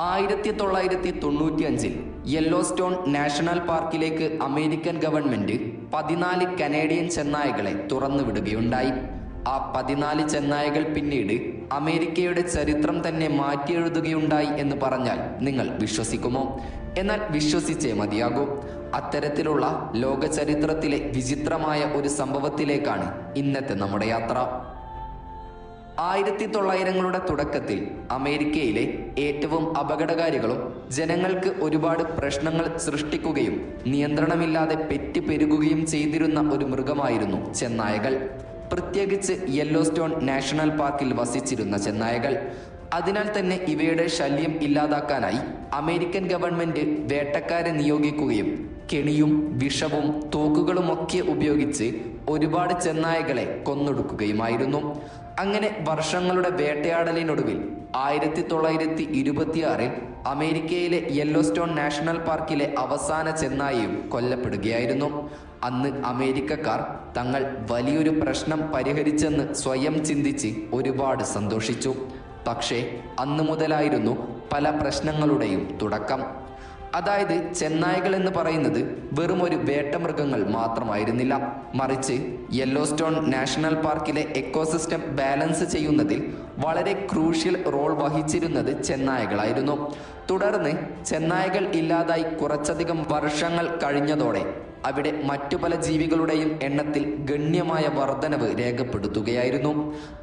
ആയിരത്തി തൊള്ളായിരത്തി തൊണ്ണൂറ്റി അഞ്ചിൽ യെല്ലോ സ്റ്റോൺ നാഷണൽ പാർക്കിലേക്ക് അമേരിക്കൻ ഗവൺമെന്റ് പതിനാല് കനേഡിയൻ ചെന്നായകളെ തുറന്നുവിടുകയുണ്ടായി. ആ പതിനാല് ചെന്നായകൾ പിന്നീട് അമേരിക്കയുടെ ചരിത്രം തന്നെ മാറ്റിയെഴുതുകയുണ്ടായി എന്ന് പറഞ്ഞാൽ നിങ്ങൾ വിശ്വസിക്കുമോ? എന്നാൽ വിശ്വസിച്ചേ മതിയാകൂ. അത്തരത്തിലുള്ള ലോക ചരിത്രത്തിലെ വിചിത്രമായ ഒരു സംഭവത്തിലേക്കാണ് ഇന്നത്തെ നമ്മുടെ യാത്ര. ആയിരത്തി തൊള്ളായിരങ്ങളുടെ തുടക്കത്തിൽ അമേരിക്കയിലെ ഏറ്റവും അപകടകാരികളും ജനങ്ങൾക്ക് ഒരുപാട് പ്രശ്നങ്ങൾ സൃഷ്ടിക്കുകയും നിയന്ത്രണമില്ലാതെ പെറ്റുപെരുകുകയും ചെയ്തിരുന്ന ഒരു മൃഗമായിരുന്നു ചെന്നായകൾ. പ്രത്യേകിച്ച് യെല്ലോസ്റ്റോൺ നാഷണൽ പാർക്കിൽ വസിച്ചിരുന്ന ചെന്നായകൾ. അതിനാൽ തന്നെ ഇവയുടെ ശല്യം ഇല്ലാതാക്കാനായി അമേരിക്കൻ ഗവൺമെന്റ് വേട്ടക്കാരെ നിയോഗിക്കുകയും കെണിയും വിഷവും തോക്കുകളുമൊക്കെ ഉപയോഗിച്ച് ഒരുപാട് ചെന്നായകളെ കൊന്നൊടുക്കുകയുമായിരുന്നു. അങ്ങനെ വർഷങ്ങളുടെ വേട്ടയാടലിനൊടുവിൽ ആയിരത്തി തൊള്ളായിരത്തി ഇരുപത്തിയാറിൽ അമേരിക്കയിലെ യെല്ലോസ്റ്റോൺ നാഷണൽ പാർക്കിലെ അവസാന ചെന്നായിയും കൊല്ലപ്പെടുകയായിരുന്നു. അന്ന് അമേരിക്കക്കാർ തങ്ങൾ വലിയൊരു പ്രശ്നം പരിഹരിച്ചെന്ന് സ്വയം ചിന്തിച്ച് ഒരുപാട് സന്തോഷിച്ചു. പക്ഷേ അന്നു മുതലായിരുന്നു പല പ്രശ്നങ്ങളുടെയും തുടക്കം. അതായത് ചെന്നായകൾ എന്ന് പറയുന്നത് വെറും ഒരു വേട്ടമൃഗങ്ങൾ മാത്രമായിരുന്നില്ല. മറിച്ച് യെല്ലോ സ്റ്റോൺ നാഷണൽ പാർക്കിലെ എക്കോസിസ്റ്റം ബാലൻസ് ചെയ്യുന്നതിൽ വളരെ ക്രൂഷ്യൽ റോൾ വഹിച്ചിരുന്നത് ചെന്നായകളായിരുന്നു. തുടർന്ന് ചെന്നായകൾ ഇല്ലാതായി കുറച്ചധികം വർഷങ്ങൾ കഴിഞ്ഞതോടെ അവിടെ മറ്റു പല ജീവികളുടെയും എണ്ണത്തിൽ ഗണ്യമായ വർധനവ് രേഖപ്പെടുത്തുകയായിരുന്നു.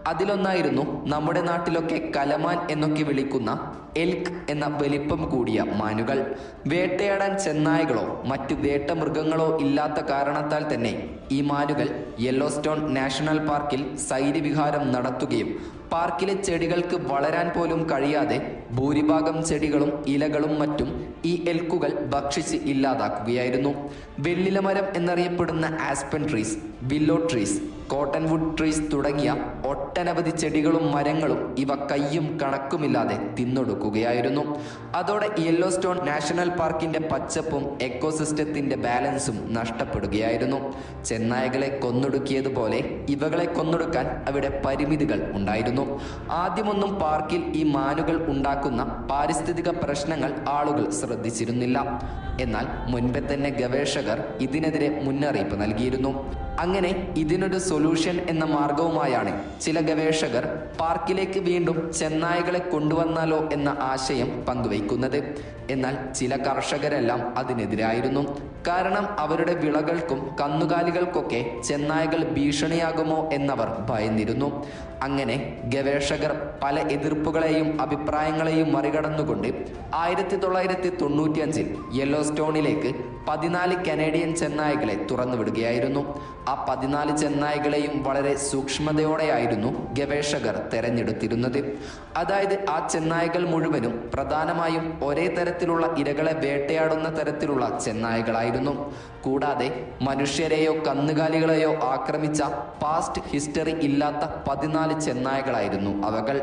അതിലൊന്നായിരുന്നു നമ്മുടെ നാട്ടിലൊക്കെ കലമാൻ എന്നൊക്കെ വിളിക്കുന്ന എൽക്ക് എന്ന വലിപ്പം കൂടിയ മാനുകൾ. വേട്ടയാടാൻ ചെന്നായകളോ മറ്റു വേട്ടമൃഗങ്ങളോ ഇല്ലാത്ത കാരണത്താൽ തന്നെ ഈ മാനുകൾ യെല്ലോസ്റ്റോൺ നാഷണൽ പാർക്കിൽ സൈര്യവിഹാരം നടത്തുകയും പാർക്കിലെ ചെടികൾക്ക് വളരാൻ പോലും കഴിയാതെ ഭൂരിഭാഗം ചെടികളും ഇലകളും മറ്റും ഈ എൽക്കുകൾ ഭക്ഷിച്ച് ഇല്ലാതാക്കുകയായിരുന്നു. വെള്ളിലമരം എന്നറിയപ്പെടുന്ന aspen trees willow trees cottonwood trees തുടങ്ങിയ ഒട്ടനവധി ചെടികളും മരങ്ങളും ഇവ കയ്യും കണക്കുമില്ലാതെ തിന്നൊടുക്കുകയായിരുന്നു. അതോടെ യെല്ലോ സ്റ്റോൺ നാഷണൽ പാർക്കിന്റെ പച്ചപ്പും എക്കോസിസ്റ്റത്തിന്റെ ബാലൻസും നഷ്ടപ്പെടുകയായിരുന്നു. ചെന്നായകളെ കൊന്നൊടുക്കിയതുപോലെ ഇവകളെ കൊന്നൊടുക്കാൻ അവിടെ പരിമിതികൾ ഉണ്ടായിരുന്നു. ആദ്യമൊന്നും പാർക്കിൽ ഈ മാനുകൾ ഉണ്ടാക്കുന്ന പാരിസ്ഥിതിക പ്രശ്നങ്ങൾ ആളുകൾ ശ്രദ്ധിച്ചിരുന്നില്ല. എന്നാൽ മുൻപേ തന്നെ ഗവേഷകർ ഇതിനെതിരെ മുന്നറിയിപ്പ് നൽകിയിരുന്നു. അങ്ങനെ ഇതിനൊരു സൊല്യൂഷൻ എന്ന മാർഗവുമായാണ് ചില ഗവേഷകർ പാർക്കിലേക്ക് വീണ്ടും ചെന്നായകളെ കൊണ്ടുവന്നാലോ എന്ന ആശയം പങ്കുവയ്ക്കുന്നത്. എന്നാൽ ചില കർഷകരെല്ലാം അതിനെതിരായിരുന്നു. കാരണം അവരുടെ വിളകൾക്കും കന്നുകാലികൾക്കൊക്കെ ചെന്നായകൾ ഭീഷണിയാകുമോ എന്നവർ ഭയന്നിരുന്നു. അങ്ങനെ ഗവേഷകർ പല എതിർപ്പുകളെയും അഭിപ്രായങ്ങളെയും മറികടന്നുകൊണ്ട് ആയിരത്തി തൊള്ളായിരത്തി തൊണ്ണൂറ്റിയഞ്ചിൽ യെല്ലോസ്റ്റോണിലേക്ക് പതിനാല് കനേഡിയൻ ചെന്നായകളെ തുറന്നുവിടുകയായിരുന്നു ആ പതിനാല് ചെന്നായകളെയും വളരെ സൂക്ഷ്മതയോടെയായിരുന്നു ഗവേഷകർ തെരഞ്ഞെടുത്തിരുന്നത്. അതായത് ആ ചെന്നായകൾ മുഴുവനും പ്രധാനമായും ഒരേ തരത്തിലുള്ള ഇരകളെ വേട്ടയാടുന്ന തരത്തിലുള്ള ചെന്നായകളായിരുന്നു. കൂടാതെ മനുഷ്യരെയോ കന്നുകാലികളെയോ ആക്രമിച്ച പാസ്റ്റ് ഹിസ്റ്ററി ഇല്ലാത്ത പതിനാല് ചെന്നായകളായിരുന്നു അവകൾ.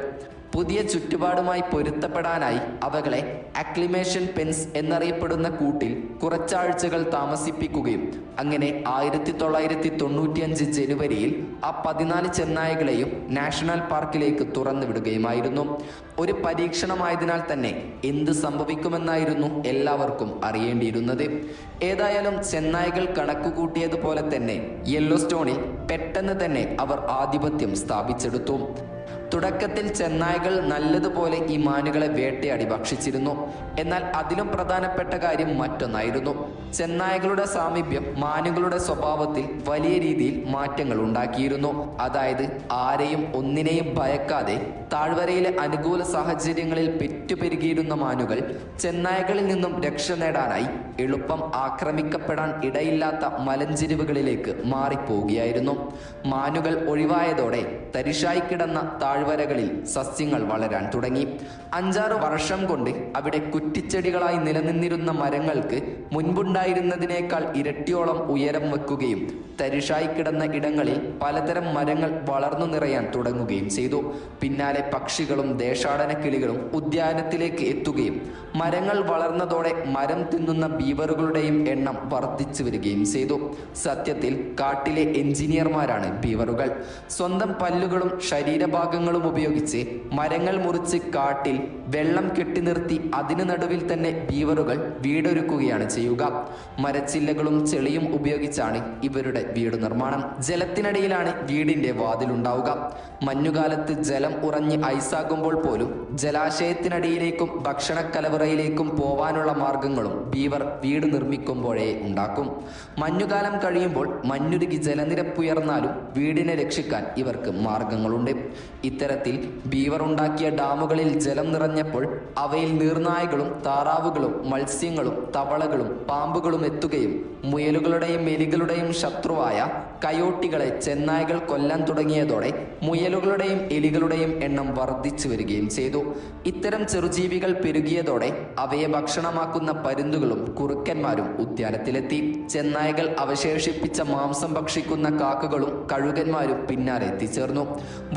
പുതിയ ചുറ്റുപാടുമായി പൊരുത്തപ്പെടാനായി അവകളെ അക്ലിമേഷൻ പെൻസ് എന്നറിയപ്പെടുന്ന കൂട്ടിൽ കുറച്ചാഴ്ചകൾ താമസിപ്പിക്കുകയും അങ്ങനെ ആയിരത്തി തൊള്ളായിരത്തി തൊണ്ണൂറ്റിയഞ്ച് ജനുവരിയിൽ ആ പതിനാല് ചെന്നായകളെയും നാഷണൽ പാർക്കിലേക്ക് തുറന്നുവിടുകയുമായിരുന്നു. ഒരു പരീക്ഷണമായതിനാൽ തന്നെ എന്ത് സംഭവിക്കുമെന്നായിരുന്നു എല്ലാവർക്കും അറിയേണ്ടിയിരുന്നത്. ഏതായാലും ചെന്നായകൾ കണക്കുകൂട്ടിയതുപോലെ തന്നെ യെല്ലോ സ്റ്റോണിൽ പെട്ടെന്ന് തന്നെ അവർ ആധിപത്യം സ്ഥാപിച്ചെടുത്തു. തുടക്കത്തിൽ ചെന്നായകൾ നല്ലതുപോലെ ഈ മാനുകളെ വേട്ടയാടി ഭക്ഷിച്ചിരുന്നു. എന്നാൽ അതിലും പ്രധാനപ്പെട്ട കാര്യം മറ്റൊന്നായിരുന്നു. ചെന്നായകളുടെ സാമീപ്യം മാനുകളുടെ സ്വഭാവത്തിൽ വലിയ രീതിയിൽ മാറ്റങ്ങൾ ഉണ്ടാക്കിയിരുന്നു. അതായത് ആരെയും ഒന്നിനെയും ഭയക്കാതെ താഴ്വരയിലെ അനുകൂല സാഹചര്യങ്ങളിൽ പെറ്റുപെരുകിയിരുന്ന മാനുകൾ ചെന്നായകളിൽ നിന്നും രക്ഷ നേടാനായി എളുപ്പം ആക്രമിക്കപ്പെടാൻ ഇടയില്ലാത്ത മലഞ്ചെരിവുകളിലേക്ക് മാറിപ്പോവുകയായിരുന്നു. മാനുകൾ ഒഴിവായതോടെ തരിശായി കിടന്ന താഴ്വരകളിൽ സസ്യങ്ങൾ വളരാൻ തുടങ്ങി. അഞ്ചാറ് വർഷം കൊണ്ട് അവിടെ കുറ്റിച്ചെടികളായി നിലനിന്നിരുന്ന മരങ്ങൾക്ക് മുൻപുണ്ടായിരുന്നതിനേക്കാൾ ഇരട്ടിയോളം ഉയരം വെക്കുകയും തരിശായി കിടന്ന ഇടങ്ങളിൽ പലതരം മരങ്ങൾ വളർന്നു നിറയാൻ തുടങ്ങുകയും ചെയ്തു. പിന്നാലെ പക്ഷികളും ദേശാടന കിളികളും ഉദ്യാനത്തിലേക്ക് എത്തുകയും മരങ്ങൾ വളർന്നതോടെ മരം തിന്നുന്ന ബീവറുകളുടെയും എണ്ണം വർദ്ധിച്ചു വരികയും ചെയ്തു. സത്യത്തിൽ കാട്ടിലെ എഞ്ചിനീയർമാരാണ് ബീവറുകൾ. സ്വന്തം പല്ലുകളും ശരീരഭാഗങ്ങളും ഉപയോഗിച്ച് മരങ്ങൾ മുറിച്ച് കാട്ടിൽ വെള്ളം കെട്ടി നിർത്തി അതിനു നടുവിൽ തന്നെ ബീവറുകൾ വീടൊരുക്കുകയാണ് ചെയ്യുക. മരച്ചില്ലകളും ചെളിയും ഉപയോഗിച്ചാണ് ഇവരുടെ വീട് നിർമ്മാണം. ജലത്തിനടിയിലാണ് വീടിന്റെ വാതിൽ ഉണ്ടാവുക മഞ്ഞുകാലത്ത് ജലം ഉറഞ്ഞ് ഐസാകുമ്പോൾ പോലും ജലാശയത്തിനടിയിലേക്കും ഭക്ഷണ കലവറയിലേക്കും പോവാനുള്ള മാർഗങ്ങളും ബീവർ വീട് നിർമ്മിക്കുമ്പോഴേ ഉണ്ടാക്കും. മഞ്ഞുകാലം കഴിയുമ്പോൾ മഞ്ഞുരുകി ജലനിരപ്പുയർന്നാലും വീടിനെ രക്ഷിക്കാൻ ഇവർക്ക് മാർഗങ്ങളുണ്ട്. ഇത്തരത്തിൽ ബീവർ ഉണ്ടാക്കിയ ഡാമുകളിൽ ജലം നിറഞ്ഞപ്പോൾ അവയിൽ നീർനായകളും താറാവുകളും മത്സ്യങ്ങളും തവളകളും പാമ്പുകളും എത്തുകയും മുയലുകളുടെയും എലികളുടെയും ശത്രുവായ കയോട്ടികളെ ചെന്നായകൾ കൊല്ലാൻ തുടങ്ങിയതോടെ മുയലുകളുടെയും എലികളുടെയും എണ്ണം വർദ്ധിച്ചു വരികയും ചെയ്തു. ഇത്തരം ചെറുജീവികൾ പെരുകിയതോടെ അവയെ ഭക്ഷണമാക്കുന്ന പരുന്തുകളും കുറുക്കന്മാരും ഉദ്യാനത്തിലെത്തി. ചെന്നായകൾ അവശേഷിപ്പിച്ച മാംസം ഭക്ഷിക്കുന്ന കാക്കകളും കഴുകന്മാരും പിന്നാലെ എത്തിച്ചേർന്നു.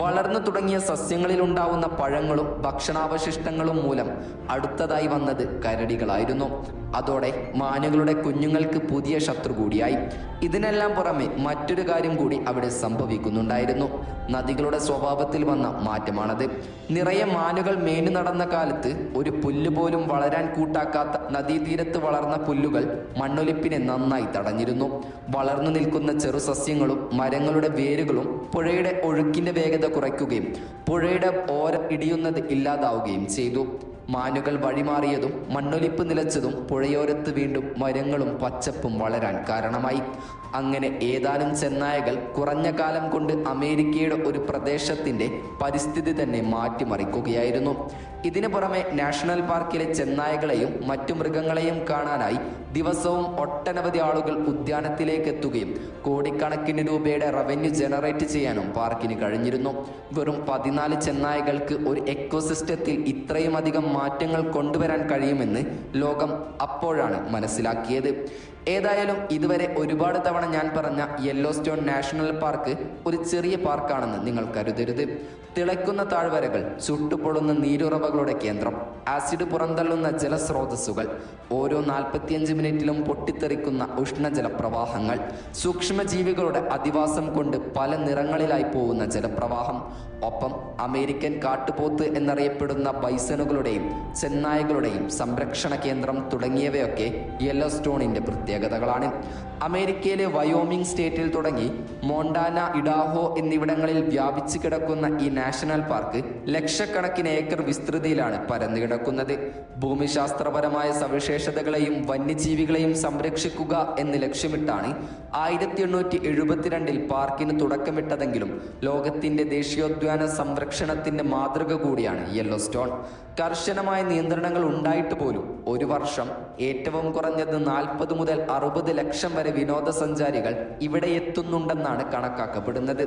വളർന്നു തുടങ്ങിയ സസ്യങ്ങളിൽ ഉണ്ടാവുന്ന പഴങ്ങളും ഭക്ഷണാവശിഷ്ടങ്ങളും മൂലം അടുത്തതായി വന്നത് കരടികളായിരുന്നു. അതോടെ മാനുകളുടെ കുഞ്ഞുങ്ങൾക്ക് പുതിയ ശത്രു കൂടിയായി. ഇതിനെല്ലാം പുറമെ മറ്റൊരു കാര്യം കൂടി അവിടെ സംഭവിക്കുന്നുണ്ടായിരുന്നു. നദികളുടെ സ്വഭാവത്തിൽ വന്ന മാറ്റമാണത്. നിറയെ മാനുകൾ മേനു നടന്ന കാലത്ത് ഒരു പുല്ല് പോലും വളരാൻ കൂട്ടാക്കാത്ത നദീതീരത്ത് വളർന്ന പുല്ലുകൾ മണ്ണൊലിപ്പിനെ നന്നായി തടഞ്ഞിരുന്നു. വളർന്നു നിൽക്കുന്ന ചെറു സസ്യങ്ങളും മരങ്ങളുടെ വേരുകളും പുഴയുടെ ഒഴുക്കിന്റെ വേഗത കുറയ്ക്കുകയും പുഴയുടെ ഓര ഇടിയുന്നത് ഇല്ലാതാവുകയും ചെയ്തു. മാനുകൾ വഴിമാറിയതും മണ്ണൊലിപ്പ് നിലച്ചതും പുഴയോരത്ത് വീണ്ടും മരങ്ങളും പച്ചപ്പും വളരാൻ കാരണമായി. അങ്ങനെ ഏതാനും ചെന്നായകൾ കുറഞ്ഞ കാലം കൊണ്ട് അമേരിക്കയുടെ ഒരു പ്രദേശത്തിന്റെ പരിസ്ഥിതി തന്നെ മാറ്റിമറിക്കുകയായിരുന്നു. ഇതിനു പുറമെ നാഷണൽ പാർക്കിലെ ചെന്നായകളെയും മറ്റു മൃഗങ്ങളെയും കാണാനായി ദിവസവും ഒട്ടനവധി ആളുകൾ ഉദ്യാനത്തിലേക്ക് എത്തുകയും കോടിക്കണക്കിന് രൂപയുടെ റവന്യൂ ജനറേറ്റ് ചെയ്യാനും പാർക്കിന് കഴിഞ്ഞിരുന്നു. വെറും പതിനാല് ചെന്നായകൾക്ക് ഒരു എക്കോസിസ്റ്റത്തിൽ ഇത്രയും അധികം മാറ്റങ്ങൾ കൊണ്ടുവരാൻ കഴിയുമെന്ന് ലോകം അപ്പോഴാണ് മനസ്സിലാക്കിയത്. ഏതായാലും ഇതുവരെ ഒരുപാട് തവണ ഞാൻ പറഞ്ഞ യെല്ലോ സ്റ്റോൺ നാഷണൽ പാർക്ക് ഒരു ചെറിയ പാർക്കാണെന്ന് നിങ്ങൾ കരുതരുത്. തിളയ്ക്കുന്ന താഴ്വരകൾ ചുട്ടുപൊള്ളുന്ന നീരുറവകളുടെ കേന്ദ്രം ആസിഡ് പുറന്തള്ളുന്ന ജലസ്രോതസ്സുകൾ ഓരോ നാൽപ്പത്തിയഞ്ച് മിനിറ്റിലും പൊട്ടിത്തെറിക്കുന്ന ഉഷ്ണജല പ്രവാഹങ്ങൾ സൂക്ഷ്മജീവികളുടെ അധിവാസം കൊണ്ട് പല നിറങ്ങളിലായി പോകുന്ന ജലപ്രവാഹം ഒപ്പം അമേരിക്കൻ കാട്ടുപോത്ത് എന്നറിയപ്പെടുന്ന ബൈസനുകളുടെയും ചെന്നായകളുടെയും സംരക്ഷണ കേന്ദ്രം തുടങ്ങിയവയൊക്കെ യെല്ലോ സ്റ്റോണിന്റെ പ്രത്യേകതകളാണ്. അമേരിക്കയിലെ വയോമിംഗ് സ്റ്റേറ്റിൽ തുടങ്ങി മോണ്ടാന ഇഡാഹോ എന്നിവിടങ്ങളിൽ വ്യാപിച്ചു കിടക്കുന്ന ഈ നാഷണൽ പാർക്ക് ലക്ഷക്കണക്കിന് ഏക്കർ വിസ്തൃതിയിലാണ് പരന്നു കിടക്കുന്നത്. ഭൂമിശാസ്ത്രപരമായ സവിശേഷതകളെയും വന്യജീവികളെയും സംരക്ഷിക്കുക എന്ന് ലക്ഷ്യമിട്ടാണ് ആയിരത്തി എണ്ണൂറ്റി എഴുപത്തിരണ്ടിൽ പാർക്കിന് തുടക്കമിട്ടതെങ്കിലും ലോകത്തിന്റെ ദേശീയോദ്യാന സംരക്ഷണത്തിന്റെ മാതൃക കൂടിയാണ് യെല്ലോ സ്റ്റോൺ. കർശനമായ നിയന്ത്രണങ്ങൾ ഉണ്ടായിട്ട് പോലും ഒരു വർഷം ഏറ്റവും കുറഞ്ഞത് നാൽപ്പത് മുതൽ അറുപത് ലക്ഷം വരെ വിനോദസഞ്ചാരികൾ ഇവിടെ എത്തുന്നുണ്ടെന്നാണ് കണക്കാക്കപ്പെടുന്നത്.